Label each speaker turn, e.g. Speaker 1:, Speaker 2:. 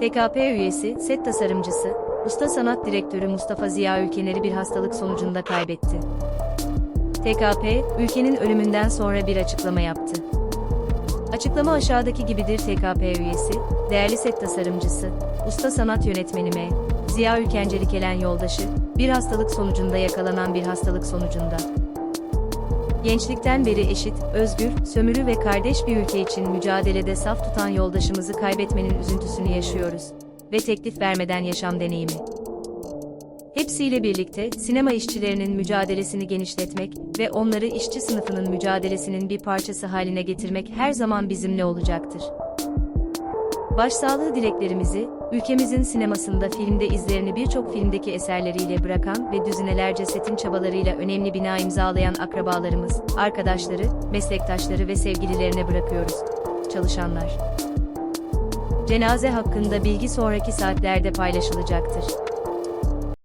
Speaker 1: TKP üyesi, set tasarımcısı, usta sanat direktörü Mustafa Ziya Ülkener'i bir hastalık sonucunda kaybetti. TKP, ülkenin ölümünden sonra bir açıklama yaptı. Açıklama aşağıdaki gibidir TKP üyesi, değerli set tasarımcısı, usta sanat yönetmeni M. Ziya Ülkencelik gelen yoldaşı, bir hastalık sonucunda yakalanan bir hastalık sonucunda. Gençlikten beri eşit, özgür, sömürü ve kardeş bir ülke için mücadelede saf tutan yoldaşımızı kaybetmenin üzüntüsünü yaşıyoruz. Ve teklif vermeden yaşam deneyimi. Hepsiyle birlikte sinema işçilerinin mücadelesini genişletmek ve onları işçi sınıfının mücadelesinin bir parçası haline getirmek her zaman bizimle olacaktır. Başsağlığı dileklerimizi, ülkemizin sinemasında filmde izlerini birçok filmdeki eserleriyle bırakan ve düzinelerce setin çabalarıyla önemli bina imzalayan akrabalarımız, arkadaşları, meslektaşları ve sevgililerine bırakıyoruz. Çalışanlar. Cenaze hakkında bilgi sonraki saatlerde paylaşılacaktır.